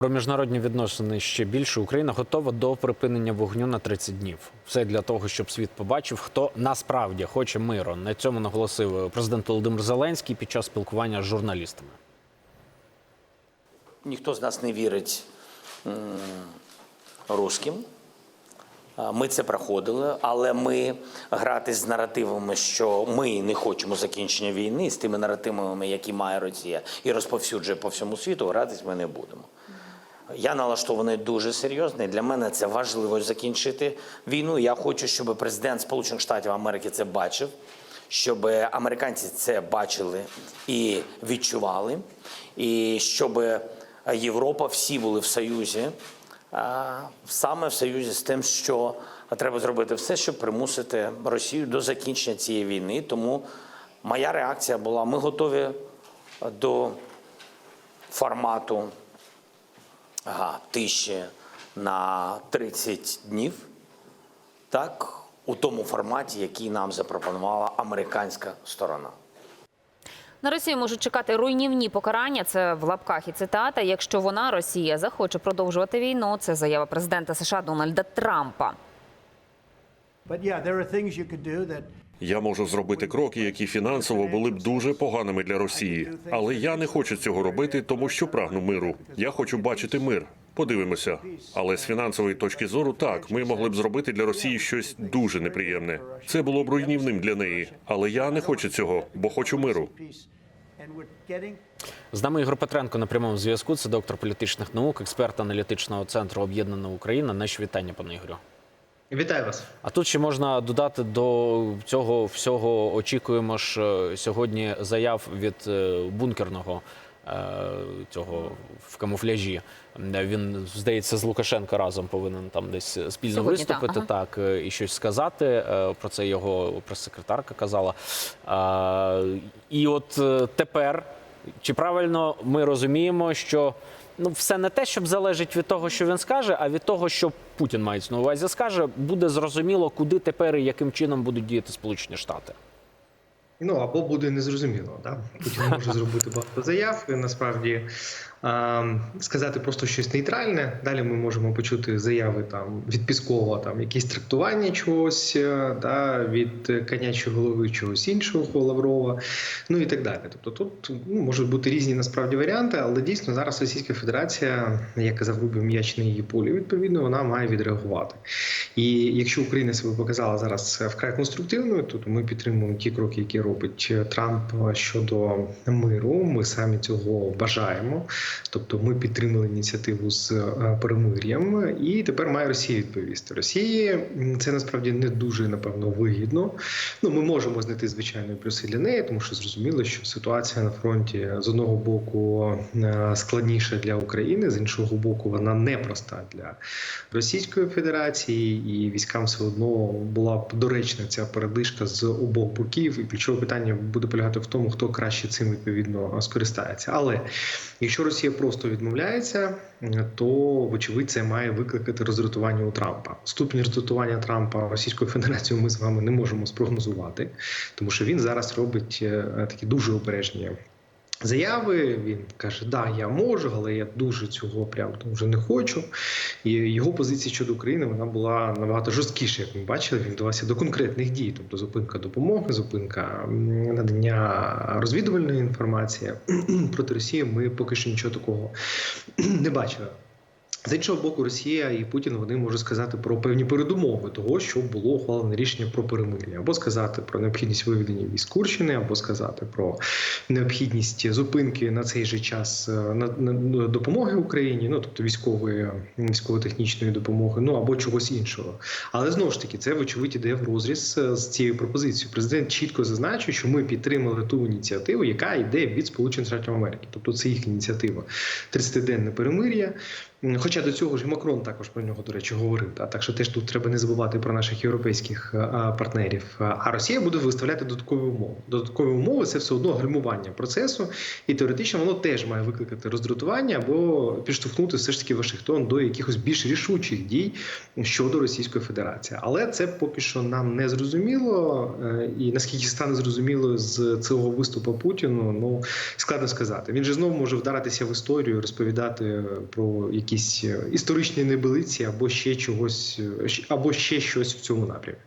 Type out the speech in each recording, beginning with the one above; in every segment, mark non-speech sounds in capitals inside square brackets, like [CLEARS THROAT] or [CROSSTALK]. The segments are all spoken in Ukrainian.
Про міжнародні відносини ще більше Україна готова до припинення вогню на 30 днів. Все для того, щоб світ побачив, хто насправді хоче миру. На цьому наголосив президент Володимир Зеленський під час спілкування з журналістами. Ніхто з нас не вірить русським. Ми це проходили, але ми грати з наративами, що ми не хочемо закінчення війни, з тими наративами, які має Росія, і розповсюджує по всьому світу, гратись ми не будемо. Я налаштований дуже серйозно. Для мене це важливо закінчити війну. Я хочу, щоб президент Сполучених Штатів Америки це бачив, щоб американці це бачили і відчували, і щоб Європа всі були в союзі, саме в союзі з тим, що треба зробити все, щоб примусити Росію до закінчення цієї війни. Тому моя реакція була: ми готові до формату тиші на 30 днів, так, у тому форматі, який нам запропонувала американська сторона. На Росію можуть чекати руйнівні покарання. Це в лапках і цитата. Якщо вона Росія захоче продовжувати війну, це заява президента США Дональда Трампа. Я можу зробити кроки, які фінансово були б дуже поганими для Росії. Але я не хочу цього робити, тому що прагну миру. Я хочу бачити мир. Подивимося. Але з фінансової точки зору, так ми могли б зробити для Росії щось дуже неприємне. Це було б руйнівним для неї. Але я не хочу цього, бо хочу миру. З нами Ігор Петренко на прямому зв'язку. Це доктор політичних наук, експерт аналітичного центру Об'єднана Україна. Наші вітання, пане Ігорю. Вітаю вас. А тут ще можна додати до цього всього. Очікуємо ж е, сьогодні заяв від е, бункерного е, цього в камуфляжі. Він здається з Лукашенка разом повинен там десь спільно Сьогодні, виступити, так, так, е, і щось сказати. Про це його прес-секретарка казала. І от тепер чи правильно ми розуміємо, що ну все не те, щоб залежить від того, що він скаже, а від того, що Путін мається на увазі скаже, буде зрозуміло, куди тепер і яким чином будуть діяти Сполучені Штати. Ну або буде незрозуміло. Да? Путін може зробити багато заяв. І насправді а, сказати просто щось нейтральне. Далі ми можемо почути заяви там від Піскова, там якісь трактування чогось, е, да, від конячої голови чогось іншого Лаврова, ну і так далі. Тобто тут ну, можуть бути різні насправді варіанти, але дійсно зараз Російська Федерація, як казав Рубів, м'яч на її полі, відповідно, вона має відреагувати. І якщо Україна себе показала зараз вкрай конструктивною, то ми підтримуємо ті кроки, які робить Трамп щодо миру. Ми самі цього бажаємо. Тобто, ми підтримали ініціативу з е, перемир'ям, і тепер має Росія відповісти. Росії це насправді не дуже напевно вигідно. Ну ми можемо знайти звичайно плюси для неї, тому що зрозуміло, що ситуація на фронті з одного боку е, складніша для України, з іншого боку, вона непроста для Російської Федерації, і військам все одно була б доречна ця передишка з обох боків. І ключове питання буде полягати в тому, хто краще цим відповідно скористається. Але якщо Росія просто відмовляється, то вочевидь це має викликати роздратування у Трампа. Ступінь роздратування Трампа Російською Федерацією ми з вами не можемо спрогнозувати, тому що він зараз робить е, такі дуже обережні заяви. Він каже: Да, я можу, але я дуже цього прям дуже не хочу. І його позиція щодо України вона була набагато жорсткіша, як ми бачили. Він вдавався до конкретних дій, тобто зупинка допомоги, зупинка надання розвідувальної інформації [CLEARS THROAT] проти Росії. Ми поки що нічого такого [CLEARS THROAT] не бачили. З іншого боку, Росія і Путін вони можуть сказати про певні передумови того, що було ухвалене рішення про перемир'я, або сказати про необхідність виведення військ Курщини, або сказати про необхідність зупинки на цей же час е, на, на- допомоги Україні, ну тобто військової військово-технічної допомоги, ну або чогось іншого. Але знову ж таки, це вочевидь іде в розріз е, з цією пропозицією. Президент чітко зазначив, що ми підтримали ту ініціативу, яка йде від Сполучених Штатів Америки, тобто це їх ініціатива. 30-денне перемир'я. Хоча до цього ж Макрон також про нього, до речі, говорив. Та? Так що теж тут треба не забувати про наших європейських е, партнерів. А Росія буде виставляти додаткові умови. Додаткові умови це все одно гальмування процесу, і теоретично воно теж має викликати роздратування або підштовхнути все ж таки Вашингтон до якихось більш рішучих дій щодо Російської Федерації. Але це поки що нам не зрозуміло. е, І наскільки стане зрозуміло з цього виступу Путіну, ну складно сказати. Він же знову може вдаритися в історію, розповідати про якісь е, історичні небилиці або ще чогось, е, або ще щось в цьому напрямі.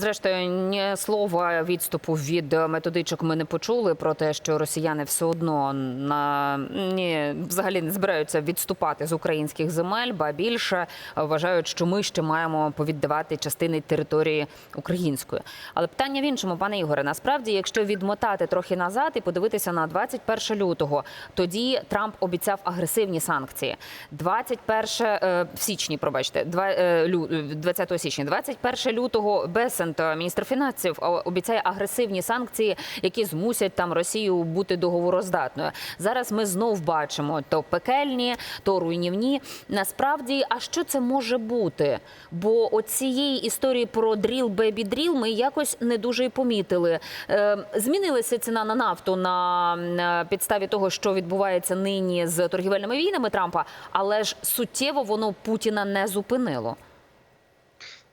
Зрештою, ні слова відступу від методичок ми не почули про те, що росіяни все одно на ні, взагалі не збираються відступати з українських земель, ба більше вважають, що ми ще маємо повіддавати частини території української. Але питання в іншому, пане Ігоре, насправді, якщо відмотати трохи назад і подивитися на 21 лютого, тоді Трамп обіцяв агресивні санкції. 21 е, в січні, пробачте, два- е, лю- 20 січня, 21 лютого Бесент, е, міністр фінансів, обіцяє агресивні санкції, які змусять там Росію бути договороздатною. Зараз ми знов бачимо то пекельні, то руйнівні. Насправді, а що це може бути? Бо оцієї історії про дріл бебі дріл ми якось не дуже і помітили. Е, змінилася ціна на нафту на, на підставі того, що відбувається нині з торгівельними війнами Трампа, але ж суттєво воно Путіна не зупинило.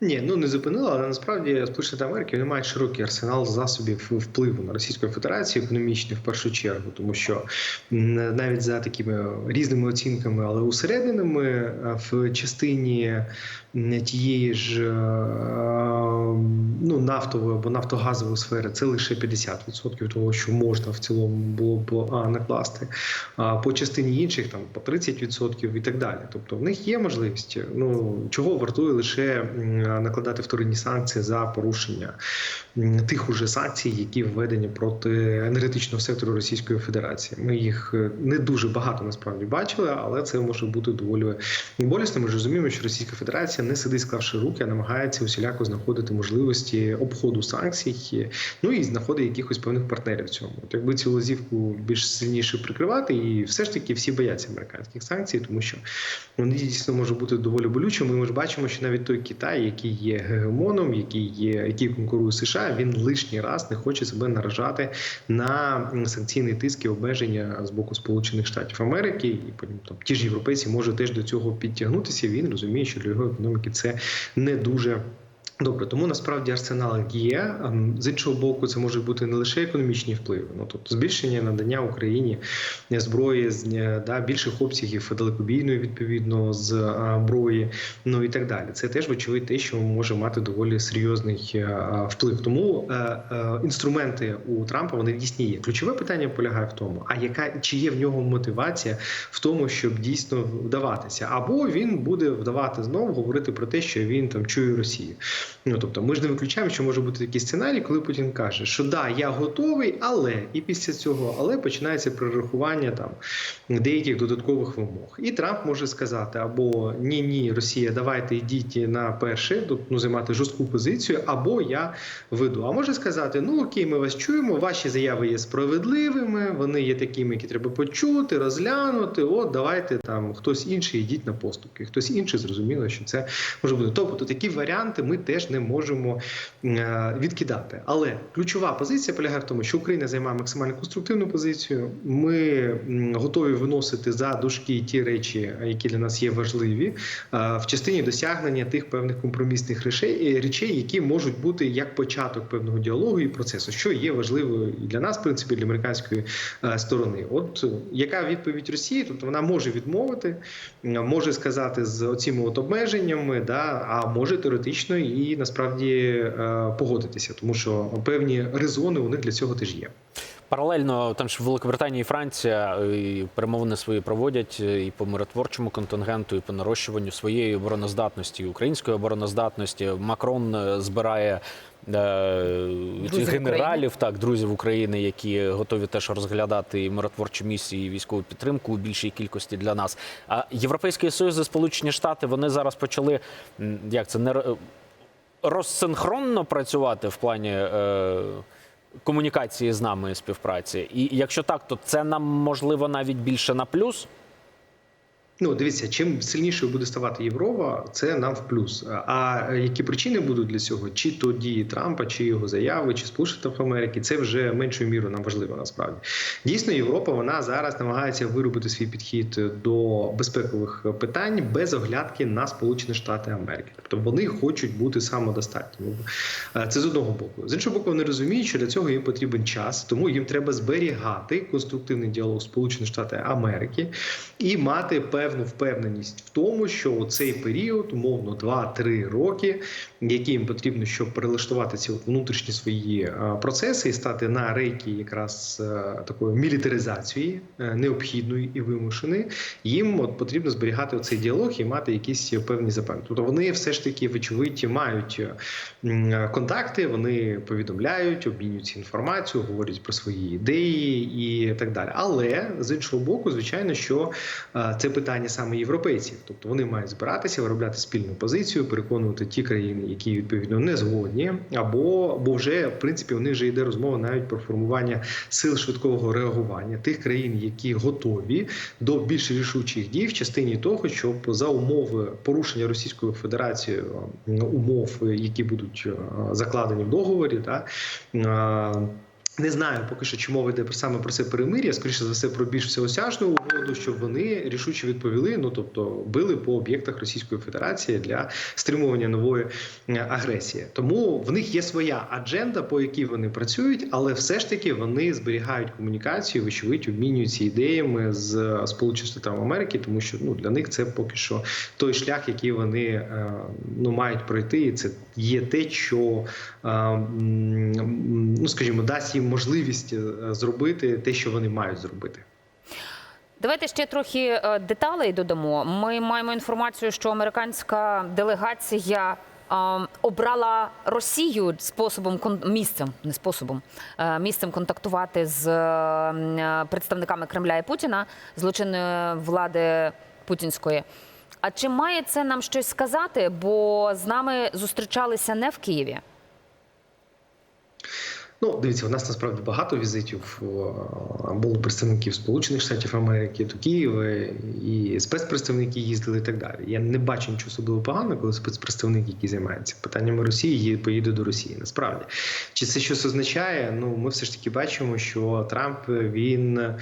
Ні, ну не зупинила, але насправді Сполучені Америки вони мають широкий арсенал засобів впливу на Російську Федерацію, економічний в першу чергу, тому що навіть за такими різними оцінками, але усерединами е, в частині тієї ж е, ну, нафтової або нафтогазової сфери це лише 50% того, що можна в цілому було б накласти. А по частині інших там по 30% і так далі. Тобто в них є можливість. Ну чого вартує лише накладати вторинні санкції за порушення тих уже санкцій, які введені проти енергетичного сектору Російської Федерації. Ми їх е, не дуже багато насправді бачили, але це може бути доволі болісно. Ми ж розуміємо, що Російська Федерація не сидить, склавши руки, а намагається усіляко знаходити можливості обходу санкцій, ну і знаходить якихось певних партнерів в цьому. От якби цю лазівку більш сильніше прикривати, і все ж таки всі бояться американських санкцій, тому що вони дійсно можуть бути доволі болючими. Ми ж бачимо, що навіть той Китай, який є гегемоном, який є, який конкурує США, він лишній раз не хоче себе наражати на санкційний тиск і обмеження з боку Сполучених Штатів Америки, і потім там ті ж європейці можуть теж до цього підтягнутися. Він розуміє, що для його економіки це не дуже. Добре, тому насправді арсенал є. Ем, З іншого боку, це можуть бути не лише економічні впливи, ну тобто збільшення надання Україні зброї е, да, більших обсягів далекобійної відповідно е, зброї, ну і так далі. Це теж вочевидь те, що може мати доволі серйозний е, вплив. Тому інструменти у Трампа вони дійсні є. Ключове питання полягає в тому, а яка чи є в нього мотивація в тому, щоб дійсно вдаватися, або він буде вдавати знову говорити про те, що він там чує Росію. Ну тобто, ми ж не виключаємо, що може бути такий сценарій, коли Путін каже, що да, я готовий, але і після цього, але починається перерахування там деяких додаткових вимог. І Трамп може сказати або ні, ні, Росія, давайте йдіть на перше, ну, займати жорстку позицію, або я веду. А може сказати: ну окей, ми вас чуємо, ваші заяви є справедливими, вони є такими, які треба почути, розглянути. От давайте там хтось інший йдіть на поступки, хтось інший зрозуміло, що це може бути. Тобто такі варіанти ми теж не можемо е, відкидати. Але ключова позиція полягає в тому, що Україна займає максимально конструктивну позицію. Ми готові виносити за дужки ті речі, які для нас є важливі, е, в частині досягнення тих певних компромісних речей, речей, які можуть бути як початок певного діалогу і процесу, що є важливою і для нас, в принципі, для американської е, сторони. От е, яка відповідь Росії? Тобто вона може відмовити, може сказати з оціми от обмеженнями, да, а може теоретично і насправді е, погодитися, тому що певні резони у них для цього теж є. Паралельно там ж Великобританія і Франція е, і перемовини свої проводять е, і по миротворчому контингенту, і по нарощуванню своєї обороноздатності, і української обороноздатності. Макрон збирає. е, Друзів Генералів, так, друзів України, які готові теж розглядати і миротворчі місії, і військову підтримку у більшій кількості для нас. А Європейський Союз і Сполучені Штати вони зараз почали як це не розсинхронно працювати в плані е, комунікації з нами і співпраці. І якщо так, то це нам можливо навіть більше на плюс. Ну, дивіться, чим сильнішою буде ставати Європа, це нам в плюс. А які причини будуть для цього? Чи то дії Трампа, чи його заяви, чи Сполучених Америки, це вже меншою мірою нам важливо насправді. Дійсно, Європа вона зараз намагається виробити свій підхід до безпекових питань без оглядки на Сполучені Штати Америки. Тобто вони хочуть бути самодостатніми. Е, Це з одного боку. З іншого боку, вони розуміють, що для цього їм потрібен час, тому їм треба зберігати конструктивний діалог з Сполучені Штати Америки і мати певну впевненість в тому, що у цей період, умовно, 2-3 роки, які їм потрібно, щоб перелаштувати ці внутрішні свої е, процеси і стати на рейки якраз е, такої мілітаризації е, необхідної і вимушеної, їм от потрібно зберігати цей діалог і мати якісь певні запевнення. Тобто вони все ж таки, вочевидь, мають контакти, вони повідомляють, обмінюються інформацією, говорять про свої ідеї і так далі. Але з іншого боку, звичайно, що це питання саме європейців, тобто вони мають збиратися, виробляти спільну позицію, переконувати ті країни, які відповідно не згодні, або бо вже в принципі у них вже йде розмова навіть про формування сил швидкого реагування тих країн, які готові до більш рішучих дій в частині того, щоб за умови порушення Російською Федерацією умов, які будуть е, закладені в договорі, та е, не знаю поки що, чи мова йде саме про це перемир'я, скоріше за все про більш всеосяжну угоду, щоб вони рішуче відповіли. Ну тобто били по об'єктах Російської Федерації для стримування нової е, агресії. Тому в них є своя адженда, по якій вони працюють, але все ж таки вони зберігають комунікацію, вочевидь, обмінюються ідеями з Сполучених Штатів Америки, тому що ну для них це поки що той шлях, який вони е, ну мають пройти, і це є те, що е, ну скажімо, дасть їм можливість е, зробити те, що вони мають зробити. Давайте ще трохи е, деталей додамо. Ми маємо інформацію, що американська делегація е, обрала Росію способом місцем, не способом, місцем контактувати з представниками Кремля і Путіна, злочинної влади путінської. А чи має це нам щось сказати? Бо з нами зустрічалися не в Києві. Ну, дивіться, у нас насправді багато візитів о, було представників Сполучених Штатів Америки до Києва, і спецпредставники їздили і так далі. Я не бачу нічого особливо поганого, коли спецпредставник, який займається питаннями Росії, поїде до Росії. Насправді, чи це щось означає? Ну, ми все ж таки бачимо, що Трамп він е,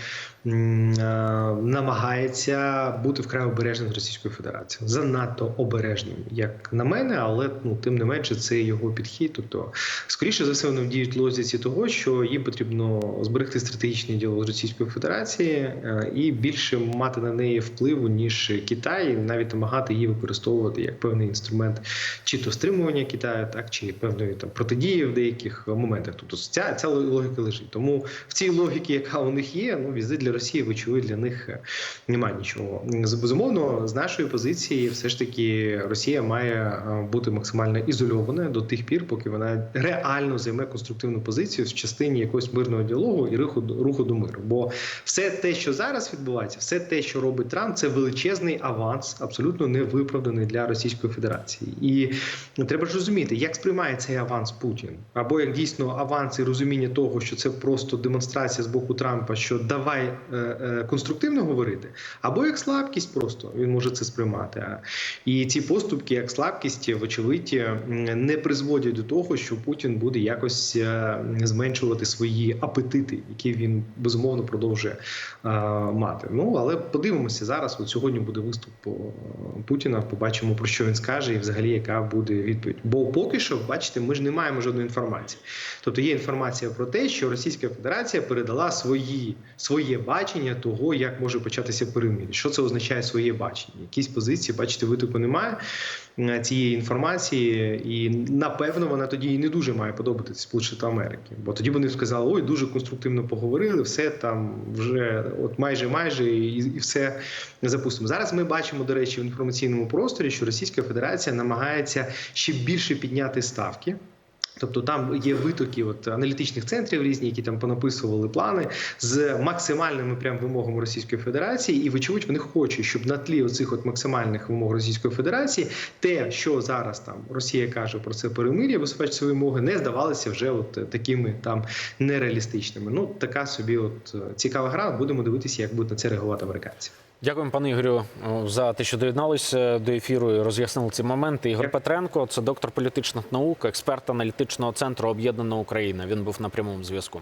намагається бути вкрай обережним з Російською Федерацією. Занадто обережним, як на мене, але ну тим не менше це його підхід. Тобто, скоріше за все, вони діють в лозіці того, що їм потрібно зберегти стратегічний діалог з Російською Федерацією е, і більше мати на неї впливу ніж Китай, навіть намагати її використовувати як певний інструмент, чи то стримування Китаю, так чи певної там протидії в деяких моментах. Тобто ця ця логіка лежить. Тому в цій логіці, яка у них є, ну візит для Росії, вочевидь, для них е, немає нічого. Безумовно, з нашої позиції, все ж таки, Росія має е, бути максимально ізольованою до тих пір, поки вона реально займе конструктивну позицію в частині якогось мирного діалогу і руху руху до миру. Бо все те, що зараз відбувається, все те, що робить Трамп, це величезний аванс, абсолютно невиправданий для Російської Федерації. І треба ж розуміти, як сприймає цей аванс Путін, або як дійсно аванс і розуміння того, що це просто демонстрація з боку Трампа, що давай е, е, конструктивно говорити, або як слабкість, просто він може це сприймати. І ці поступки, як слабкість, вочевидь, не призводять до того, що Путін буде якось е, зменшувати свої апетити, які він безумовно продовжує мати. Ну але подивимося зараз. От сьогодні буде виступ е, Путіна. Побачимо про що він скаже, і взагалі яка буде відповідь. Бо поки що, бачите, ми ж не маємо жодної інформації. Тобто є інформація про те, що Російська Федерація передала свої своє бачення того, як може початися перемир'я. Що це означає своє бачення? Якісь позиції, бачите, витоку немає цієї інформації, і напевно вона тоді і не дуже має подобатися Сполучити Америки. Бо тоді вони сказали, ой, дуже конструктивно поговорили, все там вже от майже майже і, і все запустимо. Зараз ми бачимо, до речі, в інформаційному просторі, що Російська Федерація намагається ще більше підняти ставки. Тобто там є витоки от аналітичних центрів різні, які там понаписували плани з максимальними прям вимогами Російської Федерації, і вочевидь вони хочуть, щоб на тлі оцих от максимальних вимог Російської Федерації, те, що зараз там Росія каже про це перемир'я, свої вимоги, не здавалися вже от такими там нереалістичними. Ну така собі, от цікава гра. Будемо дивитися, як будуть на це реагувати американці. Дякуємо, пане Ігорю, за те, що доєдналися до ефіру і роз'яснили ці моменти. Ігор. Петренко, це доктор політичних наук, експерт аналітичного центру Об'єднана Україна. Він був на прямому зв'язку.